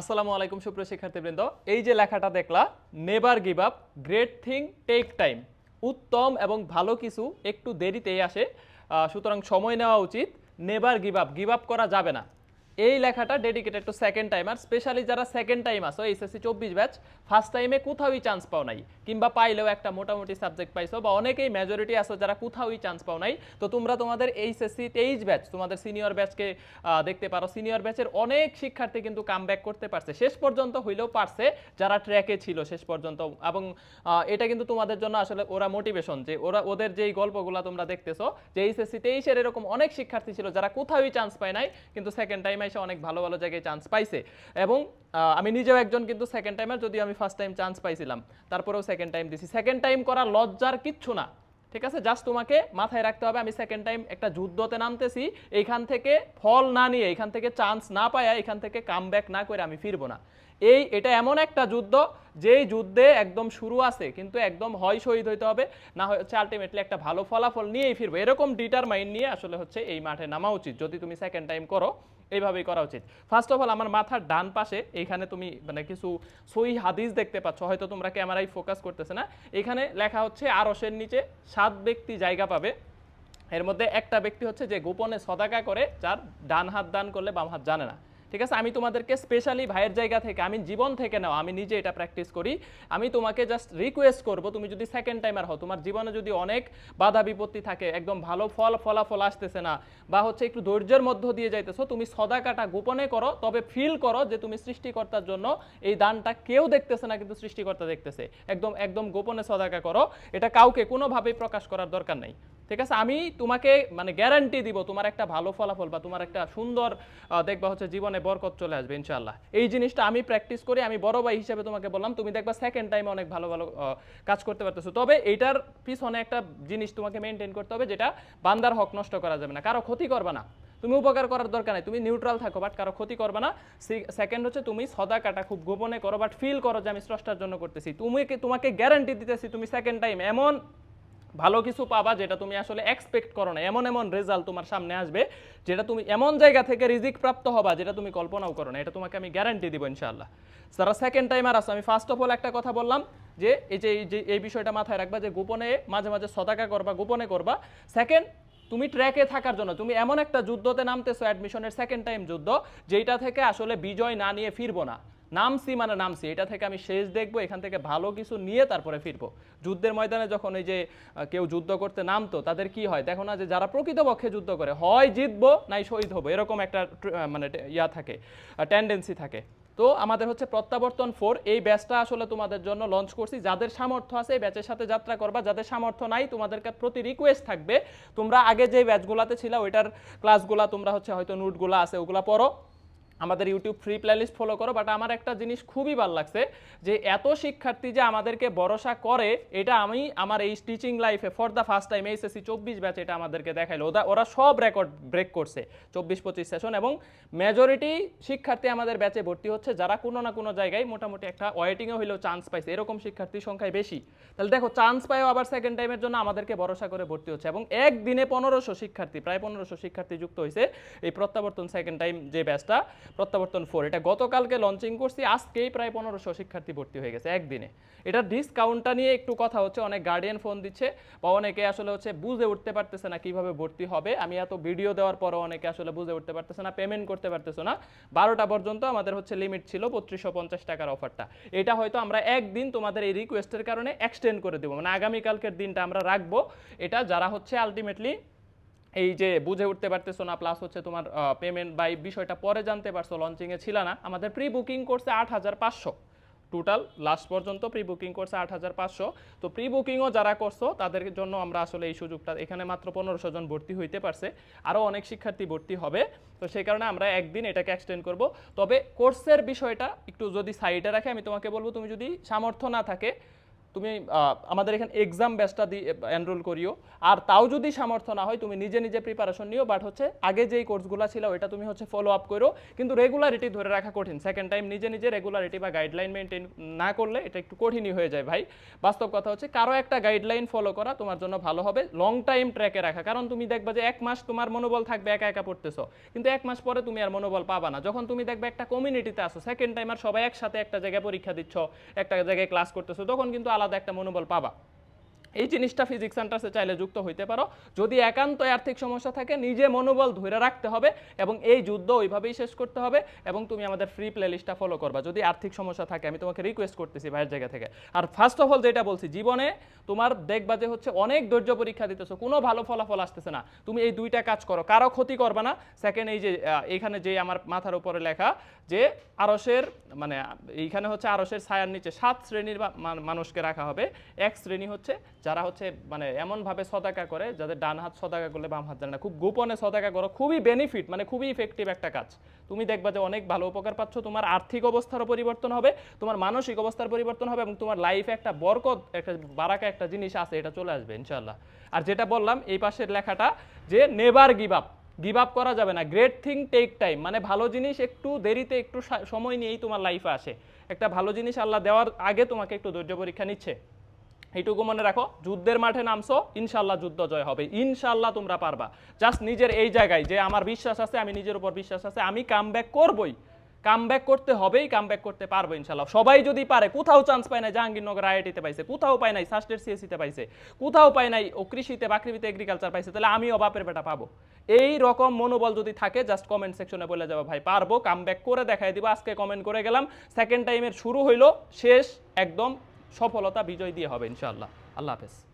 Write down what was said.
আসসালামু আলাইকুম সুপ্রিয় শিক্ষার্থীবৃন্দ। এই যে লেখাটা দেখলা never give up great thing take time উত্তম এবং ভালো কিছু একটু দেরিতেই আসে। সুতরাং সময় নেওয়া উচিত। Never give up give up করা যাবে না। এই লেখাটা ডেডিকেটেড টু সেকেন্ড টাইম আর স্পেশালি যারা সেকেন্ড টাইম আসো এইচএসসি চব্বিশ ব্যাচ ফার্স্ট টাইমে কোথাওই চান্স পাও নাই। কিংবা পাইলেও একটা মোটামুটি সাবজেক্ট পাইছো বা অনেকেই মেজরিটি আসো যারা কোথাওই চান্স পাও নাই, তো তোমরা তোমাদের এইচএসসি তেইশ ব্যাচ তোমাদের সিনিয়র ব্যাচকে দেখতে পারো। সিনিয়র ব্যাচের অনেক শিক্ষার্থী কিন্তু কাম করতে পারছে। শেষ পর্যন্ত হইলেও পারছে যারা ট্র্যাকে ছিল শেষ পর্যন্ত। এবং এটা কিন্তু তোমাদের জন্য আসলে ওরা মোটিভেশন যে ওরা, ওদের যেই গল্পগুলো তোমরা দেখতেছো, যে এইচএসসি তেইশের এরকম অনেক শিক্ষার্থী ছিল যারা কোথাওই চান্স পায় নাই, কিন্তু সেকেন্ড টাইম এসে অনেক ভালো ভালো জায়গায় চান্স পাইছে। এবং আমি নিজেও একজন কিন্তু সেকেন্ড টাইমার যদিও আমি ফার্স্ট টাইম চান্স পাইছিলাম। তারপরেও সেকেন্ড টাইম দিছি। সেকেন্ড টাইম করা লজ্জার কিচ্ছু না। ঠিক আছে? জাস্ট তোমাকে মাথায় রাখতে হবে, আমি সেকেন্ড টাইম একটা যুদ্ধতে নামতেছি, এইখান থেকে ফল না নিয়ে এখান থেকে চান্স না পায়া এখান থেকে কাম না করে আমি ফিরবো না। এই এটা এমন একটা যুদ্ধ, যেই যুদ্ধে একদম শুরু আছে, কিন্তু একদম হয় শহীদ হইতে হবে, না হচ্ছে আলটিমেটলি একটা ভালো ফলাফল নিয়েই ফিরবে। এরকম ডিটার মাইন্ড নিয়ে আসলে হচ্ছে এই মাঠে নামা উচিত, যদি তুমি সেকেন্ড টাইম করো, এইভাবেই করা উচিত। ফার্স্ট অফ অল আমার মাথার ডান পাশে, এইখানে তুমি মানে কিছু সই হাদিস দেখতে পাচ্ছ, হয়তো তোমরা ক্যামেরায় ফোকাস করতেছে না এখানে লেখা হচ্ছে আরসের নিচে সাত ব্যক্তি জায়গা পাবে। এর মধ্যে একটা ব্যক্তি হচ্ছে যে গোপনে সদাকা করে, যার ডান হাত দান করলে বাম হাত জানে না। ঠিক আছে? আমি তোমাদেরকে স্পেশালি ভাইয়ের জায়গা থেকে, আমি জীবন থেকে নাও, আমি নিজে এটা প্র্যাকটিস করি। আমি তোমাকে জাস্ট রিকোয়েস্ট করব, তুমি যদি সেকেন্ড টাইমার হও, তোমার জীবনে যদি অনেক বাধা বিপত্তি থাকে, একদম ভালো ফল, ফলাফল আসতেছে না, বা হচ্ছে একটু ধৈর্যের মধ্য দিয়ে যাইতেছো, তুমি সদাকাটা গোপনে করো, তবে ফিল করো যে তুমি সৃষ্টিকর্তার জন্য এই দানটা কেউ দেখতেছে না, কিন্তু সৃষ্টিকর্তা দেখতেছে। একদম একদম গোপনে সদাকা করো। এটা কাউকে কোনোভাবেই প্রকাশ করার দরকার নাই। ঠিক আছে? আমি তোমাকে মানে গ্যারান্টি দিব তোমার একটা ভালো ফলাফল বা তোমার একটা সুন্দর দেখবা হচ্ছে জীবনে বরকত চলে আসবে ইনশাল্লাহ এই জিনিসটা আমি প্র্যাকটিস করি, আমি বড় ভাই হিসেবে তোমাকে বললাম, তুমি দেখবা সেকেন্ড টাইমে অনেক ভালো ভালো কাজ করতে পারতেছো। তবে এইটার পিছনে একটা জিনিস তোমাকে মেনটেন করতে হবে, যেটা বান্দার হক নষ্ট করা যাবে না। কারও ক্ষতি করবে না। তুমি উপকার করার দরকার নাই। তুমি নিউট্রাল থাকো বাট কারও ক্ষতি করবে না। সেকেন্ড হচ্ছে তুমি সদা কাটা খুব গোপনে করো বাট ফিল করো যে আমি স্রষ্টার জন্য করতেছি। তুমি তোমাকে গ্যারান্টি দিতেছি তুমি সেকেন্ড টাইম এমন ভালো কিছু পাবা যেটা তুমি আসলে এক্সপেক্ট করো না। এমন এমন রেজাল্ট তোমার সামনে আসবে যেটা তুমি এমন জায়গা থেকে রিজিক প্রাপ্ত হবা যেটা তুমি কল্পনাও করো না। এটা তোমাকে আমি গ্যারান্টি দিব ইনশাআল্লাহ। যারা সেকেন্ড টাইমার আছে, আমি ফার্স্ট অফ অল একটা কথা বললাম যে, এই যে এই যে, এই বিষয়টা মাথায় রাখবা যে, গোপনে মাঝে মাঝে সদাকা করবা, গোপনে করবা। সেকেন্ড তুমি ট্র্যাকে থাকার জন্য, তুমি এমন একটা যুদ্ধতে নামতেছো অ্যাডমিশনের সেকেন্ড টাইম যুদ্ধ যেটা থেকে আসলে বিজয় না নিয়ে ফিরবো না। নামছি মানে নামছি, এটা থেকে আমি শেষ দেখব, এখান থেকে ভালো কিছু নিয়ে তারপরে ফিরবো। যুদ্ধের ময়দানে যখন ওই যে কেউ যুদ্ধ করতে নামতো, তাদের কি হয়? দেখো না যে যারা প্রকৃতপক্ষে যুদ্ধ করে, হয় জিতবো নাই শহীদ হব, এরকম একটা মানে ইয়া থাকে টেন্ডেন্সি থাকে। তো আমাদের হচ্ছে প্রত্যাবর্তন ফোর, এই ব্যাচটা আসলে তোমাদের জন্য লঞ্চ করছি। যাদের সামর্থ্য আছে এই ব্যাচের সাথে যাত্রা করবা, যাদের সামর্থ্য নাই, তোমাদেরকে প্রতি রিকোয়েস্ট থাকবে, তোমরা আগে যে ব্যাচগুলাতে ছিল, ওইটার ক্লাসগুলা তোমরা হচ্ছে হয়তো নোটগুলো আছে, ওগুলা পড়ো। আমাদের ইউটিউব ফ্রি প্লেলিস্ট ফলো করো বাট আমার একটা জিনিস খুবই ভালো লাগছে যে এত শিক্ষার্থী যে আমাদেরকে ভরসা করে, এটা আমি আমার এই টিচিং লাইফে for the first time HSC চব্বিশ ব্যাচ এটা আমাদেরকে দেখাইলো। ওরা ওরা সব রেকর্ড ব্রেক করছে, চব্বিশ পঁচিশ সেশন এবং মেজরিটি শিক্ষার্থী আমাদের ব্যাচে ভর্তি হচ্ছে, যারা কোনো না কোনো জায়গায় মোটামুটি একটা ওয়েটিংয়ে হইলেও চান্স পাইছে, এরকম শিক্ষার্থীর সংখ্যায় বেশি। তাহলে দেখো চান্স পায়ও আবার সেকেন্ড টাইমের জন্য আমাদেরকে ভরসা করে ভর্তি হচ্ছে এবং একদিনে পনেরোশো শিক্ষার্থী, প্রায় পনেরোশো শিক্ষার্থী যুক্ত হয়েছে এই প্রত্যাবর্তন সেকেন্ড টাইম যে ব্যাচটা প্রত্যাবর্তন ফোর এটা গতকালকে লঞ্চিং করছি, আজকেই প্রায় পনেরোশো শিক্ষার্থী ভর্তি হয়ে গেছে একদিনে। এটা ডিসকাউন্টটা নিয়ে একটু কথা হচ্ছে, অনেক গার্ডিয়ান ফোন দিচ্ছে, বা অনেকে আসলে হচ্ছে বুঝে উঠতে পারতেছে না কীভাবে ভর্তি হবে। আমি এত ভিডিও দেওয়ার পরও অনেকে আসলে বুঝে উঠতে পারতেছে না পেমেন্ট করতে পারতেছে না। বারোটা পর্যন্ত আমাদের হচ্ছে লিমিট ছিল বত্রিশশো পঞ্চাশ টাকার অফারটা এটা হয়তো আমরা একদিন তোমাদের এই রিকোয়েস্টের কারণে এক্সটেন্ড করে দেবো। মানে আগামীকালকের দিনটা আমরা রাখব। এটা যারা হচ্ছে আলটিমেটলি এই যে বুঝে উঠতে পারতেছো না প্লাস হচ্ছে তোমার পেমেন্ট বা এই বিষয়টা পরে জানতে পারছ লঞ্চিংয়ে ছিল না। আমাদের প্রি বুকিং করছে আট হাজার পাঁচশো। টোটাল লাস্ট পর্যন্ত প্রি বুকিং করছে আট হাজার পাঁচশো। তো প্রি বুকিংও যারা করছ, তাদের জন্য আমরা আসলে এই সুযোগটা, এখানে মাত্র পনেরোশো জন ভর্তি হইতে পারছে। আরও অনেক শিক্ষার্থী ভর্তি হবে। তো সেই কারণে আমরা একদিন এটাকে এক্সটেন্ড করব। তবে কোর্সের বিষয়টা একটু যদি সাইডে রাখে, আমি তোমাকে বলব, তুমি যদি সামর্থ্য না থাকে তুমি আমাদের এখানে এক্সাম ব্যাচটা দিয়ে এনরোল করিও। আর তাও যদি সামর্থ্য না হয়, তুমি নিজে নিজে প্রিপারেশন নিও বাট হচ্ছে আগে যেই কোর্সগুলো ছিল, ওইটা তুমি হচ্ছে ফলো আপ করো কিন্তু রেগুলারিটি ধরে রাখা কঠিন। সেকেন্ড টাইম নিজে নিজে রেগুলারিটি বা গাইডলাইন মেনটেন না করলে এটা একটু কঠিনই হয়ে যায় ভাই। বাস্তব কথা হচ্ছে কারও একটা গাইডলাইন ফলো করা তোমার জন্য ভালো হবে লং টাইম ট্র্যাকে রাখা। কারণ তুমি দেখবে যে এক মাস তোমার মনোবল থাকবে একা একা পড়তেছো। কিন্তু এক মাস পরে তুমি আর মনোবল পাবা না। যখন তুমি দেখবে একটা কমিউনিটিতে আসো সেকেন্ড টাইম আর সবাই একসাথে একটা জায়গায় পরীক্ষা দিচ্ছ, একটা জায়গায় ক্লাস করতেছো, তখন কিন্তু আলাদা একটা মনোবল পাবা। এই জিনিসটা ফিজিক্স সেন্টার্সে চাইলে যুক্ত হইতে পারো। যদি একান্ত আর্থিক সমস্যা থাকে নিজে মনোবল ধরে রাখতে হবে এবং এই যুদ্ধ ওইভাবেই শেষ করতে হবে এবং তুমি আমাদের ফ্রি প্লেলিস্টটা ফলো করবা। যদি আর্থিক সমস্যা থাকে আমি তোমাকে রিকোয়েস্ট করতেছি ভাইয়ের জায়গা থেকে। আর ফার্স্ট অফ অল যেটা বলছি জীবনে তোমার দেখবা যে হচ্ছে অনেক ধৈর্য পরীক্ষা দিতেছো কোনো ভালো ফলাফল আসতেছে না। তুমি এই দুইটা কাজ করো কারও ক্ষতি করবা না। সেকেন্ড এই যে আহ, এইখানে যে আমার মাথার উপরে লেখা যে আরসের মানে এইখানে হচ্ছে আরসের ছায়ার নিচে সাত শ্রেণির মান- মানুষকে রাখা হবে। এক শ্রেণি হচ্ছে যারা হচ্ছে মানে এমনভাবে সদাকা করে, যাদের ডান হাত সদাকা করলে বাম হাত জানে না, খুব গোপনে সদাকা করো, খুবই বেনিফিট মানে খুবই ইফেক্টিভ একটা কাজ। তুমি দেখবা যে অনেক ভালো উপকার পাচ্ছ, তোমার আর্থিক অবস্থারও পরিবর্তন হবে, তোমার মানসিক অবস্থার পরিবর্তন হবে এবং তোমার লাইফে একটা বরকত, একটা বারাকা একটা জিনিস আছে, এটা চলে আসবে ইনশাল্লাহ আর যেটা বললাম, এই পাশের লেখাটা যে never give up give up করা যাবে না গ্রেট থিং টেক টাইম মানে ভালো জিনিস একটু দেরিতে, একটু সময় নিয়েই তোমার লাইফে আসে। একটা ভালো জিনিস আল্লাহ দেওয়ার আগে তোমাকে একটু ধৈর্য পরীক্ষা নিচ্ছে। এইটুকু মনে রাখো, যুদ্ধের মাঠে নামছো ইনশাল্লাহ যুদ্ধ জয় হবে ইনশাল্লাহ তোমরা পারবা। জাস্ট নিজের এই জায়গায়, যে আমার বিশ্বাস আছে, আমি নিজের উপর বিশ্বাস আছে, আমি কাম ব্যাক করবই। কাম ব্যাক করতে হবেই কাম ব্যাক করতে পারব ইনশাল্লাহ সবাই যদি পারে, কোথাও চান্স পায় না জাহাঙ্গীরনগর আইআইটিতে পাইছে, কোথাও পায় নাই সাস্টের সিএসিতে পাইছে, কোথাও পায় নাই, ও কৃষিতে বাকৃবিতে এগ্রিকালচার পাইছে, তাহলে আমিও বাপের বেটা পাবো। এই রকম মনোবল যদি থাকে জাস্ট কমেন্ট সেকশনে বলে যাব, ভাই, পারব কাম ব্যাক করে দেখাই দিব। আজকে কমেন্ট করে গেলাম সেকেন্ড টাইমের শুরু হইল, শেষ, একদম সফলতা বিজয় দিয়ে হবে ইনশাআল্লাহ। আল্লাহ হাফেজ।